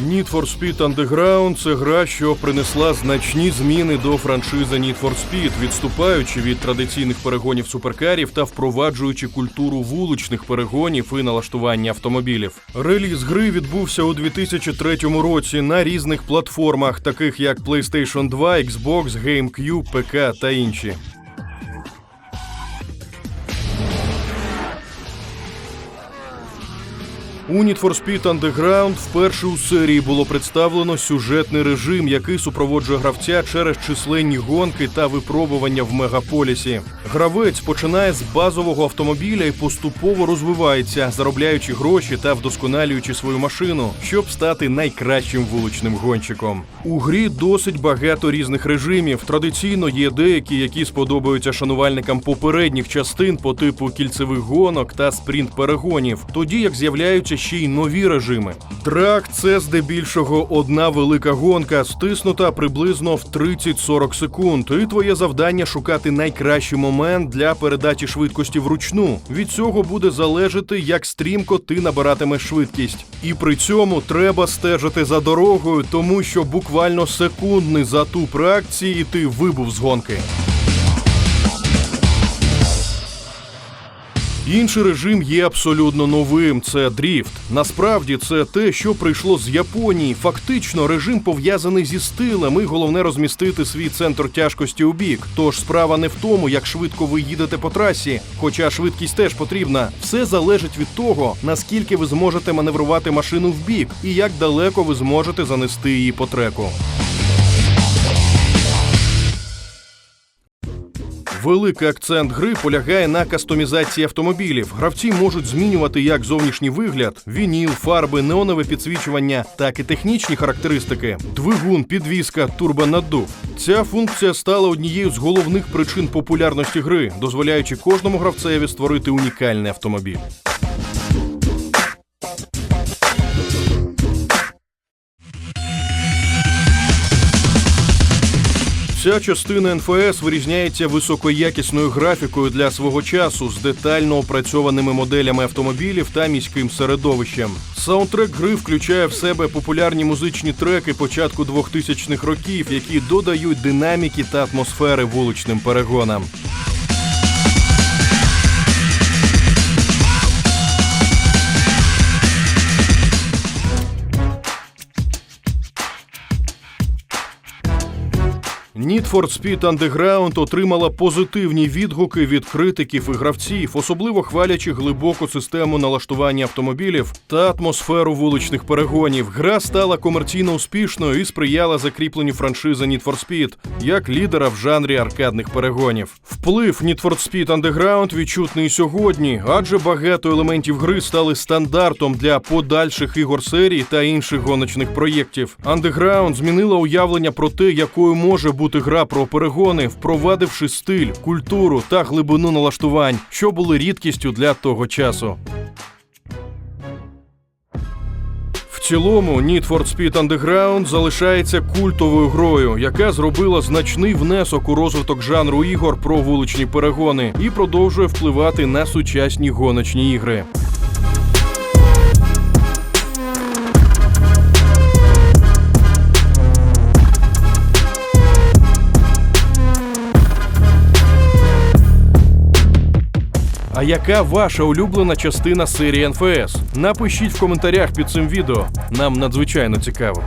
Need for Speed Underground – це гра, що принесла значні зміни до франшизи Need for Speed, відступаючи від традиційних перегонів суперкарів та впроваджуючи культуру вуличних перегонів і налаштування автомобілів. Реліз гри відбувся у 2003 році на різних платформах, таких як PlayStation 2, Xbox, GameCube, ПК та інші. У Need for Speed Underground вперше у серії було представлено сюжетний режим, який супроводжує гравця через численні гонки та випробування в мегаполісі. Гравець починає з базового автомобіля і поступово розвивається, заробляючи гроші та вдосконалюючи свою машину, щоб стати найкращим вуличним гонщиком. У грі досить багато різних режимів. Традиційно є деякі, які сподобаються шанувальникам попередніх частин по типу кільцевих гонок та спринт-перегонів, тоді як з'являються ще й нові режими. Драк це здебільшого одна велика гонка, стиснута приблизно в 30-40 секунд. І твоє завдання шукати найкращий момент для передачі швидкості вручну. Від цього буде залежати, як стрімко ти набиратимеш швидкість. І при цьому треба стежити за дорогою, тому що буквально секундний затуп реакції, і ти вибув з гонки. Інший режим є абсолютно новим. Це дріфт. Насправді це те, що прийшло з Японії. Фактично, режим пов'язаний зі стилем, і головне розмістити свій центр тяжкості у бік. Тож справа не в тому, як швидко ви їдете по трасі, хоча швидкість теж потрібна. Все залежить від того, наскільки ви зможете маневрувати машину в бік і як далеко ви зможете занести її по треку. Великий акцент гри полягає на кастомізації автомобілів. Гравці можуть змінювати як зовнішній вигляд, вініл, фарби, неонове підсвічування, так і технічні характеристики: двигун, підвізка, турбонаддув. Ця функція стала однією з головних причин популярності гри, дозволяючи кожному гравцеві створити унікальний автомобіль. Ця частина НФС вирізняється високоякісною графікою для свого часу з детально опрацьованими моделями автомобілів та міським середовищем. Саундтрек гри включає в себе популярні музичні треки початку 2000-х років, які додають динаміки та атмосфери вуличним перегонам. Need for Speed Underground отримала позитивні відгуки від критиків і гравців, особливо хвалячи глибоку систему налаштування автомобілів та атмосферу вуличних перегонів. Гра стала комерційно успішною і сприяла закріпленню франшизи Need for Speed як лідера в жанрі аркадних перегонів. Вплив Need for Speed Underground відчутний сьогодні, адже багато елементів гри стали стандартом для подальших ігор серії та інших гоночних проєктів. Underground змінила уявлення про те, якою може бути гра про перегони, впровадивши стиль, культуру та глибину налаштувань, що були рідкістю для того часу. В цілому Need for Speed Underground залишається культовою грою, яка зробила значний внесок у розвиток жанру ігор про вуличні перегони і продовжує впливати на сучасні гоночні ігри. А яка ваша улюблена частина серії НФС? Напишіть в коментарях під цим відео. Нам надзвичайно цікаво.